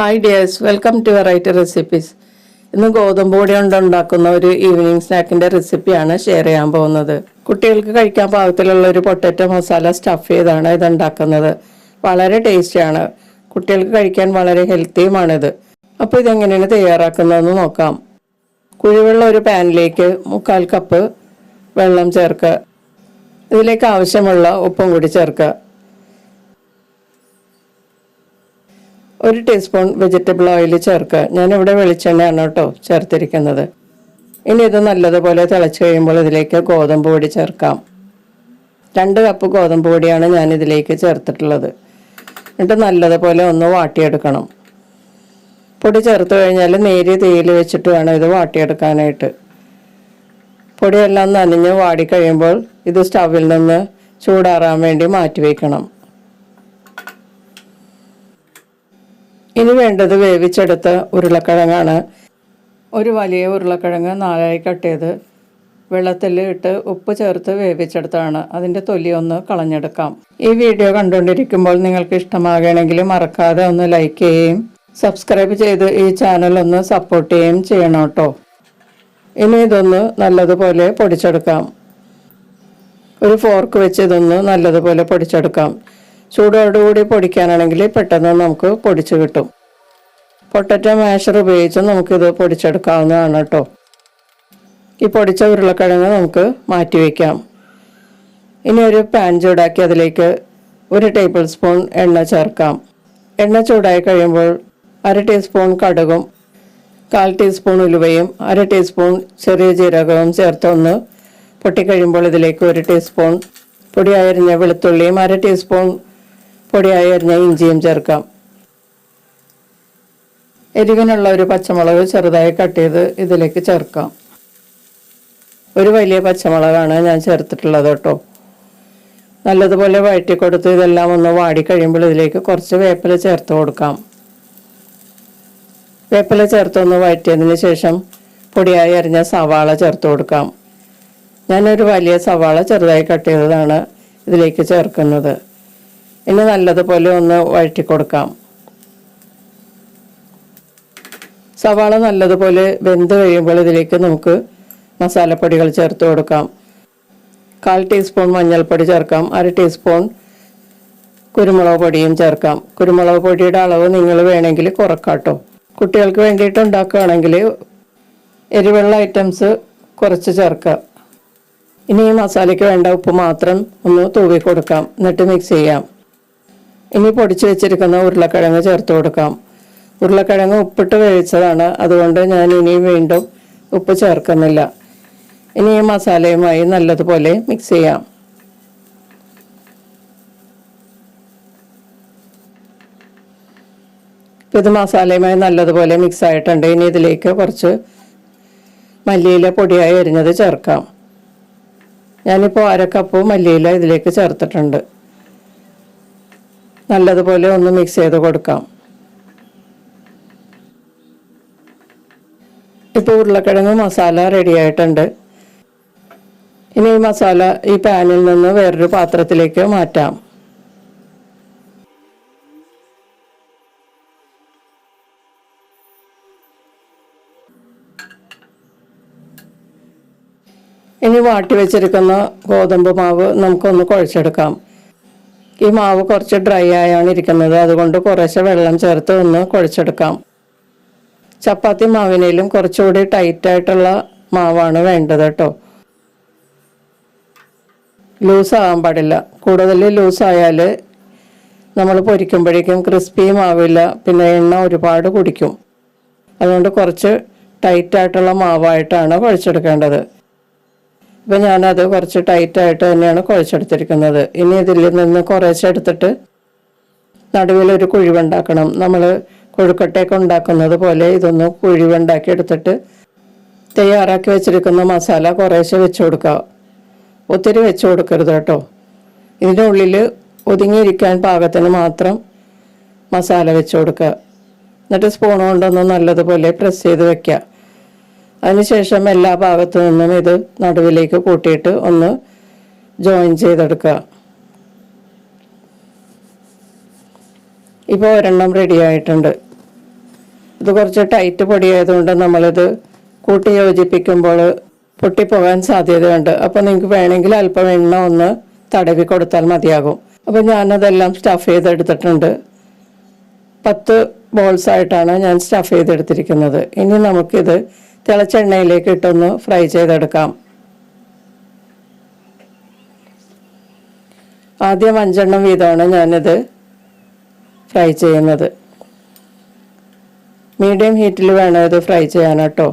Hi dears welcome to variety recipes ഇന്ന് ഗോതമ്പ് പൊടി കൊണ്ട് ഉണ്ടാക്കുന്ന ഒരു ഈവനിങ് സ്നാക്കിന്റെ റെസിപ്പിയാണ് ഷെയർ ചെയ്യാൻ പോകുന്നത്. കുട്ടികൾക്ക് കഴിക്കാൻ പാകത്തിലുള്ള ഒരു പൊട്ടറ്റോ മസാല സ്റ്റഫ് ചെയ്താണ് ഇത് ഉണ്ടാക്കുന്നത്. വളരെ ടേസ്റ്റിയാണ് കുട്ടികൾക്ക് കഴിക്കാൻ വളരെ ഹെൽത്തിയുമാണിത് അപ്പോൾ ഇതെങ്ങനെയാണ് തയ്യാറാക്കുന്നതെന്ന് നോക്കാം. കുഴിവുള്ള ഒരു പാനിലേക്ക് മുക്കാൽ കപ്പ് വെള്ളം ചേർക്കുക. ഇതിലേക്ക് ആവശ്യമുള്ള ഉപ്പും കൂടി ചേർക്കുക. ഒരു ടീസ്പൂൺ വെജിറ്റബിൾ ഓയിൽ ചേർക്കുക. ഞാനിവിടെ വെളിച്ചെണ്ണയാണ് കേട്ടോ ചേർത്തിരിക്കുന്നത്. ഇനി ഇത് നല്ലതുപോലെ തിളച്ച് കഴിയുമ്പോൾ ഇതിലേക്ക് ഗോതമ്പ് പൊടി ചേർക്കാം. രണ്ട് കപ്പ് ഗോതമ്പ് പൊടിയാണ് ഞാൻ ഇതിലേക്ക് ചേർത്തിട്ടുള്ളത്. എന്നിട്ട് നല്ലതുപോലെ ഒന്ന് വാട്ടിയെടുക്കണം. പൊടി ചേർത്ത് കഴിഞ്ഞാൽ നേരിയ തീയിൽ വെച്ചിട്ട് വേണം ഇത് വാട്ടിയെടുക്കാനായിട്ട്. പൊടിയെല്ലാം നനഞ്ഞ് വാടിക്കഴിയുമ്പോൾ ഇത് സ്റ്റവിൽ നിന്ന് ചൂടാറാൻ വേണ്ടി മാറ്റി വയ്ക്കണം ഇനി വേണ്ടത് വേവിച്ചെടുത്ത ഉരുളക്കിഴങ്ങാണ്. ഒരു വലിയ ഉരുളക്കിഴങ്ങ് നാലായി കട്ട് ചെയ്ത് വെള്ളത്തിൽ ഇട്ട് ഉപ്പ് ചേർത്ത് വേവിച്ചെടുത്താണ്. അതിന്റെ തൊലി ഒന്ന് കളഞ്ഞെടുക്കാം. ഈ വീഡിയോ കണ്ടുകൊണ്ടിരിക്കുമ്പോൾ നിങ്ങൾക്ക് ഇഷ്ടമാകണമെങ്കിൽ മറക്കാതെ ഒന്ന് ലൈക്ക് ചെയ്യുകയും സബ്സ്ക്രൈബ് ചെയ്ത് ഈ ചാനൽ ഒന്ന് സപ്പോർട്ട് ചെയ്യുകയും ചെയ്യണം കേട്ടോ. ഇനി ഇതൊന്ന് നല്ലതുപോലെ പൊടിച്ചെടുക്കാം. ഒരു ഫോർക്ക് വെച്ച് ഇതൊന്ന് നല്ലതുപോലെ പൊടിച്ചെടുക്കാം. ചൂടോടുകൂടി പൊടിക്കാനാണെങ്കിൽ പെട്ടെന്ന് നമുക്ക് പൊടിച്ച് കിട്ടും. പൊട്ടറ്റോ മാഷർ ഉപയോഗിച്ച് നമുക്കിത് പൊടിച്ചെടുക്കാവുന്നതാണ് കേട്ടോ. ഈ പൊടിച്ച ഉരുളക്കിഴങ്ങ് നമുക്ക് മാറ്റി വയ്ക്കാം. ഇനി ഒരു പാൻ ചൂടാക്കി അതിലേക്ക് ഒരു ടേബിൾ സ്പൂൺ എണ്ണ ചേർക്കാം. എണ്ണ ചൂടായി കഴിയുമ്പോൾ അര ടീസ്പൂൺ കടുകും കാൽ ടീസ്പൂൺ ഉലുവയും അര ടീസ്പൂൺ ചെറിയ ജീരകവും ചേർത്തൊന്ന് പൊട്ടിക്കഴിയുമ്പോൾ ഇതിലേക്ക് ഒരു ടീസ്പൂൺ പൊടിയായിരുന്ന വെളുത്തുള്ളിയും അര ടീസ്പൂൺ പൊടിയായി അരിഞ്ഞ ഇഞ്ചിയും ചേർക്കാം. എരിവിനുള്ള ഒരു പച്ചമുളക് ചെറുതായി കട്ട് ചെയ്ത് ഇതിലേക്ക് ചേർക്കാം. ഒരു വലിയ പച്ചമുളകാണ് ഞാൻ ചേർത്തിട്ടുള്ളത് കേട്ടോ. നല്ലതുപോലെ വഴറ്റി കൊടുത്ത് ഇതെല്ലാം ഒന്ന് വാടി കഴിയുമ്പോൾ ഇതിലേക്ക് കുറച്ച് വേപ്പില ചേർത്ത് കൊടുക്കാം. വേപ്പില ചേർത്തൊന്ന് വഴറ്റിയതിന് ശേഷം പൊടിയായി അരിഞ്ഞ സവാള ചേർത്ത് കൊടുക്കാം. ഞാനൊരു വലിയ സവാള ചെറുതായി കട്ട് ചെയ്തതാണ് ഇതിലേക്ക് ചേർക്കുന്നത്. ഇനി നല്ലതുപോലെ ഒന്ന് വഴറ്റി കൊടുക്കാം. സവാള നല്ലതുപോലെ വെന്ത് കഴിയുമ്പോൾ ഇതിലേക്ക് നമുക്ക് മസാലപ്പൊടികൾ ചേർത്ത് കൊടുക്കാം. കാൽ ടീസ്പൂൺ മഞ്ഞൾപ്പൊടി ചേർക്കാം. അര ടീസ്പൂൺ കുരുമുളക് പൊടിയും ചേർക്കാം. കുരുമുളക് പൊടിയുടെ അളവ് നിങ്ങൾ വേണമെങ്കിൽ കുറക്കാട്ടോ. കുട്ടികൾക്ക് വേണ്ടിയിട്ട് ഉണ്ടാക്കുകയാണെങ്കിൽ എരിവെള്ള ഐറ്റംസ് കുറച്ച് ചേർക്കാം ഇനി ഈ മസാലയ്ക്ക് വേണ്ട ഉപ്പ് മാത്രം ഒന്ന് തൂവി കൊടുക്കാം. എന്നിട്ട് മിക്സ് ചെയ്യാം. ഇനി പൊടിച്ചു വെച്ചിരിക്കുന്ന ഉരുളക്കിഴങ്ങ് ചേർത്ത് കൊടുക്കാം. ഉരുളക്കിഴങ്ങ് ഉപ്പിട്ട് വേവിച്ചതാണ്. അതുകൊണ്ട് ഞാൻ ഇനി വീണ്ടും ഉപ്പ് ചേർക്കുന്നില്ല. ഇനി ഈ മസാലയുമായി നല്ലതുപോലെ മിക്സ് ചെയ്യാം. ഇത് മസാലയുമായി നല്ലതുപോലെ മിക്സ് ആയിട്ടുണ്ട്. ഇനി ഇതിലേക്ക് കുറച്ച് മല്ലിയില പൊടിയായി അരിഞ്ഞത് ചേർക്കാം. ഞാനിപ്പോൾ അരക്കപ്പ് കപ്പ് മല്ലിയില ഇതിലേക്ക് ചേർത്തിട്ടുണ്ട്. നല്ലതുപോലെ ഒന്ന് മിക്സ് ചെയ്ത് കൊടുക്കാം. ഇപ്പോൾ ഉരുളക്കിഴങ്ങ് മസാല റെഡിയായിട്ടുണ്ട് ഇനി ഈ മസാല ഈ പാനിൽ നിന്ന് വേറൊരു പാത്രത്തിലേക്ക് മാറ്റാം. ഇനി വാട്ടി വെച്ചിരിക്കുന്ന ഗോതമ്പ് മാവ് നമുക്കൊന്ന് കുഴച്ചെടുക്കാം. ഈ മാവ് കുറച്ച് ഡ്രൈ ആയാണ് ഇരിക്കുന്നത്. അതുകൊണ്ട് കുറേശ്ശെ വെള്ളം ചേർത്ത് ഒന്ന് കുഴച്ചെടുക്കാം. ചപ്പാത്തി മാവിനേലും കുറച്ചുകൂടി ടൈറ്റ് ആയിട്ടുള്ള മാവാണ് വേണ്ടത് കേട്ടോ. ലൂസ് ആകാൻ പാടില്ല. കൂടുതൽ ലൂസ് ആയാൽ നമ്മൾ പൊരിക്കുമ്പോഴേക്കും ക്രിസ്പിയും ആവില്ല പിന്നെ എണ്ണ ഒരുപാട് കുടിക്കും. അതുകൊണ്ട് കുറച്ച് ടൈറ്റായിട്ടുള്ള മാവായിട്ടാണ് കുഴച്ചെടുക്കേണ്ടത്. ഇപ്പം ഞാനത് കുറച്ച് ടൈറ്റായിട്ട് തന്നെയാണ് കുഴച്ചെടുത്തിരിക്കുന്നത്. ഇനി ഇതിൽ നിന്ന് കുറേശ്ശെ എടുത്തിട്ട് നടുവിലൊരു കുഴിവുണ്ടാക്കണം. നമ്മൾ കൊഴുക്കട്ടയൊക്കെ ഉണ്ടാക്കുന്നത് പോലെ ഇതൊന്ന് കുഴിവുണ്ടാക്കി എടുത്തിട്ട് തയ്യാറാക്കി വെച്ചിരിക്കുന്ന മസാല കുറേശ്ശെ വെച്ച് കൊടുക്കുക. ഒത്തിരി വെച്ച് കൊടുക്കരുത് കേട്ടോ. ഇതിന്റെ ഉള്ളിൽ ഒതുങ്ങിയിരിക്കാൻ പാകത്തിന് മാത്രം മസാല വെച്ച് കൊടുക്കുക. എന്നിട്ട് സ്പൂൺ കൊണ്ടൊന്ന് നല്ലതുപോലെ പ്രസ് ചെയ്ത് വെക്കുക. അതിനുശേഷം എല്ലാ ഭാഗത്തു നിന്നും ഇത് നടുവിലേക്ക് കൂട്ടിയിട്ട് ഒന്ന് ജോയിൻ ചെയ്തെടുക്കുക. ഇപ്പോൾ ഒരെണ്ണം റെഡി ആയിട്ടുണ്ട്. ഇത് കുറച്ച് ടൈറ്റ് പൊടിയായതുകൊണ്ട് നമ്മളിത് കൂട്ടി യോജിപ്പിക്കുമ്പോൾ പൊട്ടിപ്പോകാൻ സാധ്യതയുണ്ട്. അപ്പോൾ നിങ്ങൾക്ക് വേണമെങ്കിൽ അല്പം എണ്ണ ഒന്ന് തടവി കൊടുത്താൽ മതിയാകും. അപ്പോൾ ഞാനതെല്ലാം സ്റ്റഫ് ചെയ്തെടുത്തിട്ടുണ്ട്. പത്ത് ബോൾസായിട്ടാണ് ഞാൻ സ്റ്റഫ് ചെയ്തെടുത്തിരിക്കുന്നത്. ഇനി നമുക്കിത് തിളച്ച എണ്ണയിലേക്ക് ഇട്ടൊന്ന് ഫ്രൈ ചെയ്തെടുക്കാം. ആദ്യം അഞ്ചെണ്ണം വീതമാണ് ഞാനിത് ഫ്രൈ ചെയ്യുന്നത്. മീഡിയം ഹീറ്റിൽ വേണം ഇത് ഫ്രൈ ചെയ്യാൻ കേട്ടോ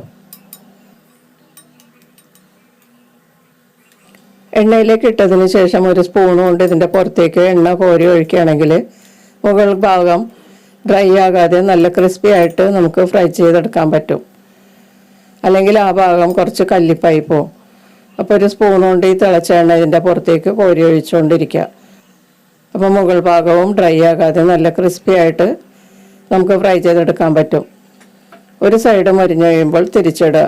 എണ്ണയിലേക്ക് ഇട്ടതിന് ശേഷം ഒരു സ്പൂൺ കൊണ്ട് ഇതിന്റെ പുറത്തേക്ക് എണ്ണ കോരി ഒഴിക്കുകയാണെങ്കിൽ മുകൾ ഭാഗം ഡ്രൈ ആകാതെ നല്ല ക്രിസ്പി ആയിട്ട് നമുക്ക് ഫ്രൈ ചെയ്തെടുക്കാൻ പറ്റും. അല്ലെങ്കിൽ ആ ഭാഗം കുറച്ച് കല്ലിപ്പായി പോവും. അപ്പോൾ ഒരു സ്പൂൺ കൊണ്ട് ഈ തിളച്ച എണ്ണ ഇതിന്റെ പുറത്തേക്ക് കോരി ഒഴിച്ചുകൊണ്ടിരിക്കുക. അപ്പോൾ മുകൾ ഭാഗവും ഡ്രൈ ആകാതെ നല്ല ക്രിസ്പി ആയിട്ട് നമുക്ക് ഫ്രൈ ചെയ്തെടുക്കാൻ പറ്റും. ഒരു സൈഡ് മരിഞ്ഞ് കഴിയുമ്പോൾ തിരിച്ചിടുക.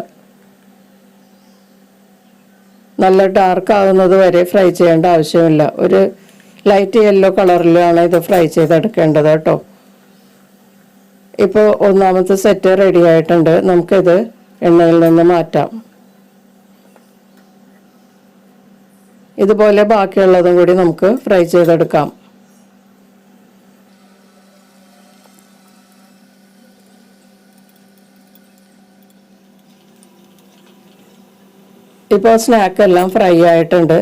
നല്ല ഡാർക്ക് ആകുന്നത് വരെ ഫ്രൈ ചെയ്യേണ്ട ആവശ്യമില്ല. ഒരു ലൈറ്റ് യെല്ലോ കളറിലാണ് ഇത് ഫ്രൈ ചെയ്തെടുക്കേണ്ടത് കേട്ടോ. ഇപ്പോൾ ഒന്നാമത്തെ സെറ്റ് റെഡി ആയിട്ടുണ്ട്. നമുക്കിത് എണ്ണയിൽ നിന്ന് മാറ്റാം. ഇതുപോലെ ബാക്കിയുള്ളതും കൂടി നമുക്ക് ഫ്രൈ ചെയ്തെടുക്കാം. ഇപ്പോൾ സ്നാക്ക് എല്ലാം ഫ്രൈ ആയിട്ടുണ്ട്.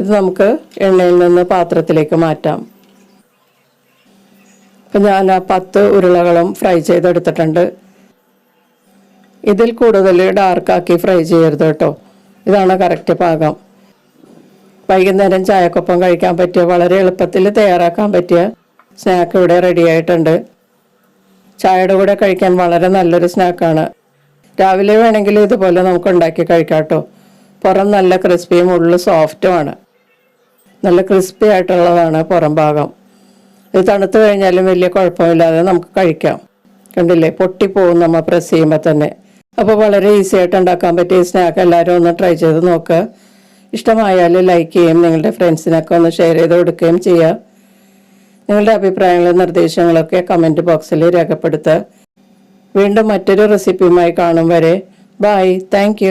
ഇത് നമുക്ക് എണ്ണയിൽ നിന്ന് പാത്രത്തിലേക്ക് മാറ്റാം. ഇപ്പം ഞാൻ ആ പത്ത് ഉരുളകളും ഫ്രൈ ചെയ്തെടുത്തിട്ടുണ്ട്. ഇതിൽ കൂടുതൽ ഡാർക്കാക്കി ഫ്രൈ ചെയ്യരുത് കേട്ടോ. ഇതാണ് കറക്റ്റ് പാകം. വൈകുന്നേരം ചായക്കൊപ്പം കഴിക്കാൻ പറ്റിയ വളരെ എളുപ്പത്തിൽ തയ്യാറാക്കാൻ പറ്റിയ സ്നാക്ക് ഇവിടെ റെഡി ആയിട്ടുണ്ട്. ചായയുടെ കൂടെ കഴിക്കാൻ വളരെ നല്ലൊരു സ്നാക്കാണ് രാവിലെ വേണമെങ്കിൽ ഇതുപോലെ നമുക്ക് ഉണ്ടാക്കി കഴിക്കാം കേട്ടോ. പുറം നല്ല ക്രിസ്പിയും ഉള്ളു സോഫ്റ്റുമാണ് നല്ല ക്രിസ്പി ആയിട്ടുള്ളതാണ് പുറം ഭാഗം. ഇത് തണുത്ത് കഴിഞ്ഞാലും വലിയ കുഴപ്പമില്ലാതെ നമുക്ക് കഴിക്കാം. കണ്ടില്ലേ? പൊട്ടിപ്പോവും നമ്മൾ പ്രസ് ചെയ്യുമ്പോൾ തന്നെ. അപ്പോൾ വളരെ ഈസി ആയിട്ട് ഉണ്ടാക്കാൻ പറ്റിയ സ്നാക്ക് എല്ലാവരും ഒന്ന് ട്രൈ ചെയ്ത് നോക്കുക ഇഷ്ടമായാൽ ലൈക്ക് ചെയ്യും നിങ്ങളുടെ ഫ്രണ്ട്സിനൊക്കെ ഒന്ന് ഷെയർ ചെയ്ത് കൊടുക്കുകയും ചെയ്യുക നിങ്ങളുടെ അഭിപ്രായങ്ങളും നിർദ്ദേശങ്ങളൊക്കെ കമന്റ് ബോക്സിൽ രേഖപ്പെടുത്തുക. വീണ്ടും മറ്റൊരു റെസിപ്പിയുമായി കാണും വരെ. Bye thank